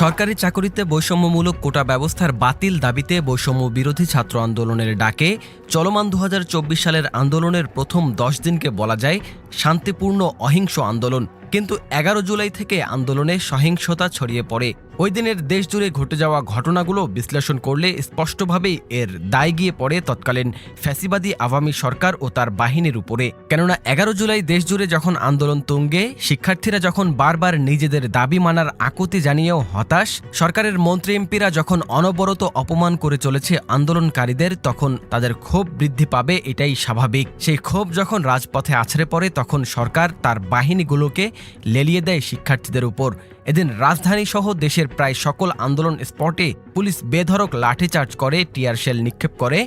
সরকারি চাকরিতে বৈষম্যমূলক কোটা ব্যবস্থার বাতিল দাবিতে বৈষম্য বিরোধী ছাত্র আন্দোলনের ডাকে। চলমান দু হাজার চব্বিশ সালের আন্দোলনের প্রথম দশ দিনকে বলা যায় শান্তিপূর্ণ অহিংস আন্দোলন। কিন্তু এগারো জুলাই থেকে আন্দোলনে সহিংসতা ছড়িয়ে পড়ে। ওই দিনের দেশ জুড়ে ঘটে যাওয়া ঘটনাগুলো বিশ্লেষণ করলে স্পষ্টভাবেই এর দায় গিয়ে পড়ে তৎকালীন ফ্যাসিবাদী আওয়ামী সরকার ও তার বাহিনীর উপরে। কেননা এগারো জুলাই দেশ জুড়ে যখন আন্দোলন তুঙ্গে, শিক্ষার্থীরা যখন বারবার নিজেদের দাবি মানার আকুতি জানিয়েও হতাশ, সরকারের মন্ত্রী এমপিরা যখন অনবরত অপমান করে চলেছে আন্দোলনকারীদের, তখন তাদের ক্ষোভ বৃদ্ধি পাবে এটাই স্বাভাবিক। সেই ক্ষোভ যখন রাজপথে আছড়ে পড়ে, তখন সরকার তার বাহিনীগুলোকে লেলিয়ে দেয় শিক্ষার্থীদের উপর। এদিন রাজধানী সহ দেশের প্রায় সকল আন্দোলন স্পটে পুলিশ বেধরক লাঠিচার্জ করে টিয়ার শেল নিক্ষেপ করে।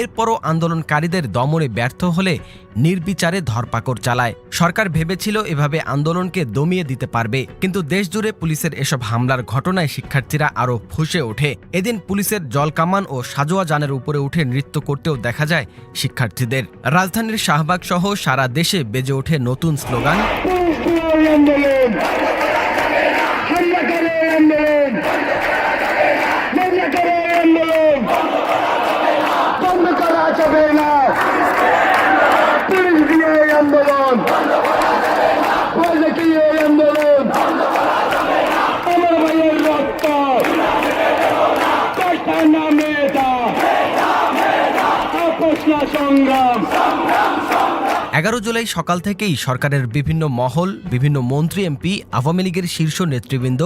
এরপরও আন্দোলনকারীদের দমনে ব্যর্থ হলে নির্বিচারে ধরপাকড় চালায়। সরকার ভেবেছিল এভাবে আন্দোলনকে দমিয়ে দিতে পারবে, কিন্তু দেশজুড়ে পুলিশের এসব হামলার ঘটনায় শিক্ষার্থীরা আরও ফুসে ওঠে। এদিন পুলিশের জলকামান ও সাজোয়া যানের উপরে উঠে নৃত্য করতেও দেখা যায় শিক্ষার্থীদের। রাজধানীর শাহবাগ সহ সারা দেশে বেজে ওঠে নতুন স্লোগান আন্দোলন হামলা করে আন্দোলন হামলা করে আন্দোলন বন্ধ করা যাবে না পুলিশ দিয়ে এই আন্দোলন রাজকীয় এই আন্দোলন আমার ভাইয়ের রক্ত কয়টা নামে এটা আপোষ না এগারো জুলাই সকাল থেকেই সরকারের বিভিন্ন মহল, বিভিন্ন মন্ত্রী, এমপি, আওয়ামী লীগের শীর্ষ নেতৃবৃন্দ,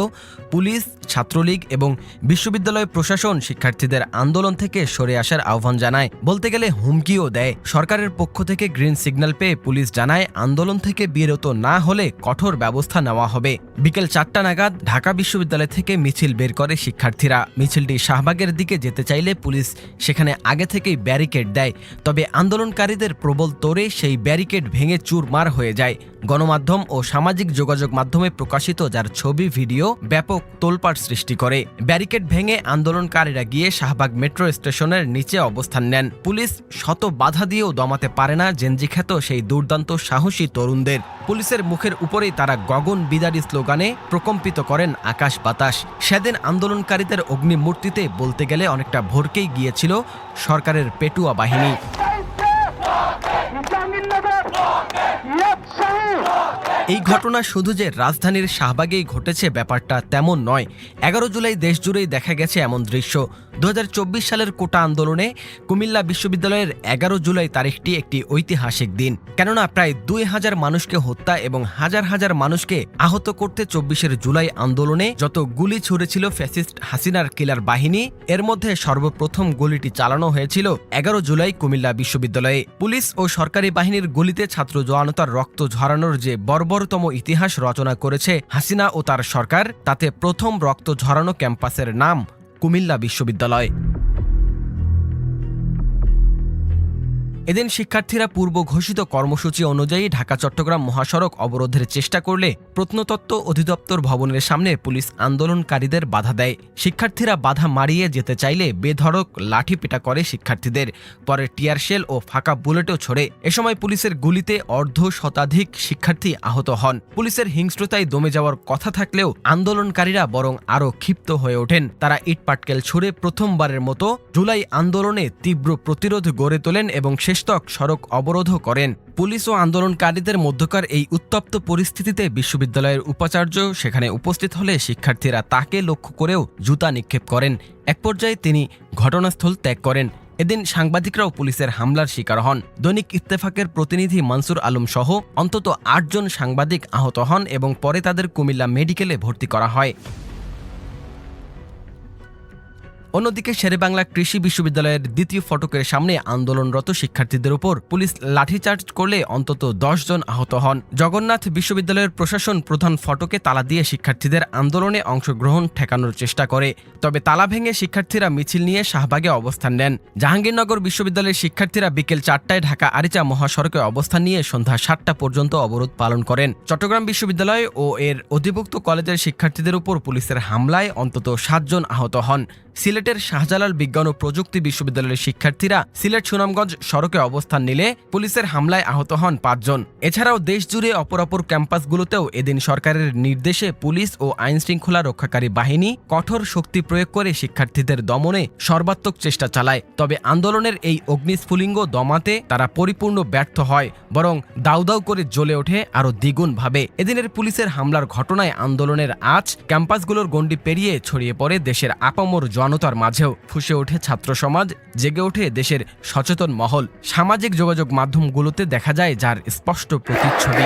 পুলিশ, ছাত্রলীগ এবং বিশ্ববিদ্যালয় প্রশাসন শিক্ষার্থীদের আন্দোলন থেকে সরে আসার আহ্বান জানায়। বলতে গেলে হুমকিও দেয়। সরকারের পক্ষ থেকে গ্রিন সিগন্যাল পেয়ে পুলিশ জানায়, আন্দোলন থেকে বিরত না হলে কঠোর ব্যবস্থা নেওয়া হবে। বিকেল চারটা নাগাদ ঢাকা বিশ্ববিদ্যালয় থেকে মিছিল বের করে শিক্ষার্থীরা। মিছিলটি শাহবাগের দিকে যেতে চাইলে পুলিশ সেখানে আগে থেকেই ব্যারিকেড দেয়। তবে আন্দোলনকারীদের প্রবল তোরে সেই ব্যারিকেড ভেঙে চুরমার হয়ে যায়। গণমাধ্যম ও সামাজিক যোগাযোগ মাধ্যমে প্রকাশিত যার ছবি, ভিডিও ব্যাপক তোলপাড় সৃষ্টি করে। ব্যারিকেড ভেঙে আন্দোলনকারীরা গিয়ে শাহবাগ মেট্রো স্টেশনের নিচে অবস্থান নেন। পুলিশ শত বাধা দিয়েও দমাতে পারে না জেনজিখ্যাত সেই দুর্দান্ত সাহসী তরুণদের। পুলিশের মুখের উপরেই তারা গগন বিদারী স্লোগানে প্রকম্পিত করেন আকাশ বাতাস। সেদিন আন্দোলনকারীদের অগ্নিমূর্তিতে বলতে গেলে অনেকটা ভরকেই গিয়েছিল সরকারের পেটুয়া বাহিনী। এই ঘটনা শুধু যে রাজধানীর শাহবাগেই ঘটেছে ব্যাপারটা তেমন নয়। এগারো জুলাই দেশ জুড়েই দেখা গেছে এমন দৃশ্য। দু হাজার চব্বিশ সালের কোটা আন্দোলনে কুমিল্লা বিশ্ববিদ্যালয়ের এগারো জুলাই তারিখটি একটি ঐতিহাসিক দিন। কেননা প্রায় দুই হাজার মানুষকে হত্যা এবং হাজার হাজার মানুষকে আহত করতে চব্বিশের জুলাই আন্দোলনে যত গুলি ছুড়েছিল ফ্যাসিস্ট হাসিনার কিলার বাহিনী, এর মধ্যে সর্বপ্রথম গুলিটি চালানো হয়েছিল এগারো জুলাই কুমিল্লা বিশ্ববিদ্যালয়ে। পুলিশ ও সরকারি বাহিনীর গুলিতে ছাত্র জওয়ানতার রক্ত ঝরানোর যে বর্বরতম ইতিহাস রচনা করেছে হাসিনা ও তার সরকার, তাতে প্রথম রক্ত ঝরানো ক্যাম্পাসের নাম কুমিল্লা বিশ্ববিদ্যালয়। এদিন শিক্ষার্থীরা পূর্ব ঘোষিত কর্মসূচি অনুযায়ী ঢাকা, চট্টগ্রাম মহাসড়ক অবরোধের চেষ্টা করলে প্রত্নতত্ত্ব অধিদপ্তর ভবনের সামনে পুলিশ আন্দোলনকারীদের বাধা দেয়। শিক্ষার্থীরা বাধা মারিয়ে যেতে চাইলে বেধড়ক লাঠি পেটা করে শিক্ষার্থীদের। পরে টিয়ার শেল ও ফাঁকা বুলেটও ছড়ে। এ সময় পুলিশের গুলিতে অর্ধ শতাধিক শিক্ষার্থী আহত হন। পুলিশের হিংস্রতায় দমে যাওয়ার কথা থাকলেও আন্দোলনকারীরা বরং আরও ক্ষিপ্ত হয়ে ওঠেন। তারা ইটপাটকেল ছুড়ে প্রথমবারের মতো জুলাই আন্দোলনে তীব্র প্রতিরোধ গড়ে তোলেন এবং শেষতক সড়ক অবরোধও করেন। পুলিশ ও আন্দোলনকারীদের মধ্যকার এই উত্তপ্ত পরিস্থিতিতে বিশ্ববিদ্যালয়ের উপাচার্য সেখানে উপস্থিত হলে শিক্ষার্থীরা তাকে লক্ষ্য করেও জুতা নিক্ষেপ করেন। এক পর্যায়ে তিনি ঘটনাস্থল ত্যাগ করেন। এদিন সাংবাদিকরাও পুলিশের হামলার শিকার হন। দৈনিক ইত্তেফাকের প্রতিনিধি মানসুর আলম সহ অন্তত আটজন সাংবাদিক আহত হন এবং পরে তাদের কুমিল্লা মেডিকেলে ভর্তি করা হয়। অন্যদিকে শেরেবাংলা কৃষি বিশ্ববিদ্যালয়ের দ্বিতীয় ফটকের সামনে আন্দোলনরত শিক্ষার্থীদের উপর পুলিশ লাঠিচার্জ করলে অন্তত দশ জন আহত হন। জগন্নাথ বিশ্ববিদ্যালয়ের প্রশাসন প্রধান ফটকে তালা দিয়ে শিক্ষার্থীদের আন্দোলনে অংশগ্রহণ ঠেকানোর চেষ্টা করে, তবে তালা ভেঙে শিক্ষার্থীরা মিছিল নিয়ে শাহবাগে অবস্থান নেন। জাহাঙ্গীরনগর বিশ্ববিদ্যালয়ের শিক্ষার্থীরা বিকেল চারটায় ঢাকা আরিচা মহাসড়কে অবস্থান নিয়ে সন্ধ্যা সাতটা পর্যন্ত অবরোধ পালন করেন। চট্টগ্রাম বিশ্ববিদ্যালয় ও এর অধিভুক্ত কলেজের শিক্ষার্থীদের উপর পুলিশের হামলায় অন্তত সাতজন আহত হন। সিলেট সিলেটের শাহজালাল বিজ্ঞান ও প্রযুক্তি বিশ্ববিদ্যালয়ের শিক্ষার্থীরা সিলেট সুনামগঞ্জ সড়কে অবস্থান নিলে পুলিশের হামলায় আহত হন পাঁচজন। এছাড়াও দেশজুড়ে অপর অপর ক্যাম্পাসগুলোতেও এদিন সরকারের নির্দেশে পুলিশ ও আইন শৃঙ্খলা রক্ষাকারী বাহিনী কঠোর শক্তি প্রয়োগ করে শিক্ষার্থীদের দমনে সর্বাত্মক চেষ্টা চালায়। তবে আন্দোলনের এই অগ্নিস্ফুলিঙ্গ দমাতে তারা পরিপূর্ণ ব্যর্থ হয়, বরং দাউ দাউ করে জ্বলে ওঠে আরও দ্বিগুণভাবে। এদিনের পুলিশের হামলার ঘটনায় আন্দোলনের আজ ক্যাম্পাসগুলোর গণ্ডি পেরিয়ে ছড়িয়ে পড়ে দেশের আপামর জনতার মাঝেও ফুসে ওঠে ছাত্র সমাজ, জেগে ওঠে দেশের সচেতন মহল। সামাজিক যোগাযোগ মাধ্যমগুলোতে দেখা যায় যার স্পষ্ট প্রতিচ্ছবি।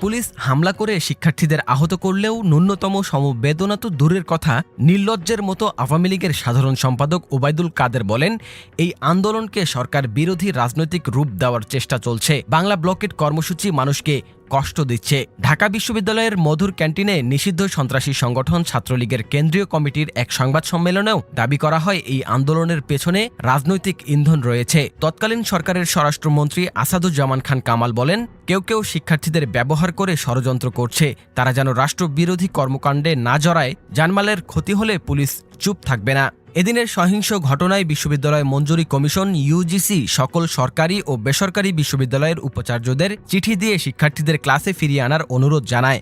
পুলিশ হামলা করে শিক্ষার্থীদের আহত করলেও ন্যূনতম সমবেদনা তো দূরের কথা। নির্লজ্জের মতো আওয়ামী লীগের সাধারণ সম্পাদক ওবায়দুল কাদের বলেন, এই আন্দোলনকে সরকার বিরোধী রাজনৈতিক রূপ দেওয়ার চেষ্টা চলছে। বাংলা ব্লকেট কর্মসূচি মানুষকে কষ্ট দিচ্ছে। ঢাকা বিশ্ববিদ্যালয়ের মধুর ক্যান্টিনে নিষিদ্ধ সন্ত্রাসী সংগঠন ছাত্রলীগের কেন্দ্রীয় কমিটির এক সংবাদ সম্মেলনেও দাবি করা হয়, এই আন্দোলনের পেছনে রাজনৈতিক ইন্ধন রয়েছে। তৎকালীন সরকারের স্বরাষ্ট্রমন্ত্রী আসাদুজ্জামান খান কামাল বলেন, কেউ কেউ শিক্ষার্থীদের ব্যবহার করে ষড়যন্ত্র করছে, তারা যেন রাষ্ট্রবিরোধী কর্মকাণ্ডে না জড়ায় জানমালের ক্ষতি হলে পুলিশ চুপ থাকবে না। এদিনের সহিংস ঘটনায় বিশ্ববিদ্যালয় মঞ্জুরি কমিশন ইউজিসি সকল সরকারি ও বেসরকারি বিশ্ববিদ্যালয়ের উপাচার্যদের চিঠি দিয়ে শিক্ষার্থীদের ক্লাসে ফিরিয়ে আনার অনুরোধ জানায়।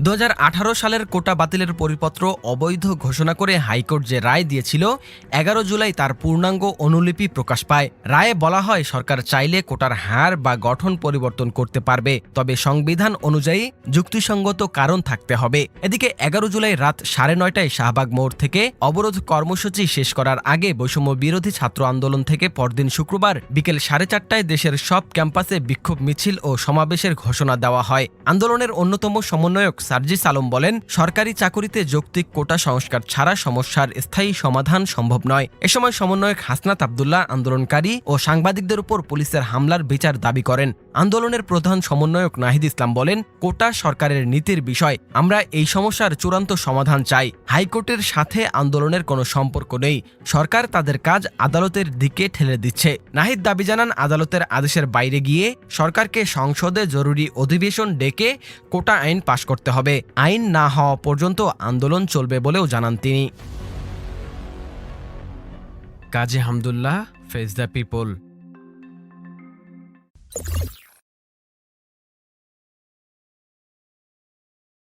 দু হাজার আঠারো সালের কোটা বাতিলের পরিপত্র অবৈধ ঘোষণা করে হাইকোর্ট যে রায় দিয়েছিল, এগারো জুলাই তার পূর্ণাঙ্গ অনুলিপি প্রকাশ পায়। রায়ে বলা হয়, সরকার চাইলে কোটার হার বা গঠন পরিবর্তন করতে পারবে, তবে সংবিধান অনুযায়ী যুক্তিসঙ্গত কারণ থাকতে হবে। এদিকে এগারো জুলাই রাত সাড়ে নয়টায় শাহবাগ মোড় থেকে অবরোধ কর্মসূচি শেষ করার আগে বৈষম্য বিরোধী ছাত্র আন্দোলন থেকে পরদিন শুক্রবার বিকেল সাড়ে চারটায় দেশের সব ক্যাম্পাসে বিক্ষোভ মিছিল ও সমাবেশের ঘোষণা দেওয়া হয়। আন্দোলনের অন্যতম সমন্বয়ক সার্জিস আলম বলেন, সরকারি চাকুরিতে যৌক্তিক কোটা সংস্কার ছাড়া সমস্যার স্থায়ী সমাধান সম্ভব নয়। এ সময় সমন্বয়ক হাসনাত আবদুল্লাহ আন্দোলনকারী ও সাংবাদিকদের উপর পুলিশের হামলার বিচার দাবি করেন। আন্দোলনের প্রধান সমন্বয়ক নাহিদ ইসলাম বলেন, কোটা সরকারের নীতির বিষয়। আমরা এই সমস্যার চূড়ান্ত সমাধান চাই। হাইকোর্টের সাথে আন্দোলনের কোনো সম্পর্ক নেই। সরকার তাদের কাজ আদালতের দিকে ঠেলে দিচ্ছে। নাহিদ দাবি জানান, আদালতের আদেশের বাইরে গিয়ে সরকারকে সংসদে জরুরি অধিবেশন ডেকে কোটা আইন পাশ করতে হবে। আইন না হওয়া পর্যন্ত আন্দোলন চলবে বলেও জানান তিনি। Kazi Hamdullah, face the people.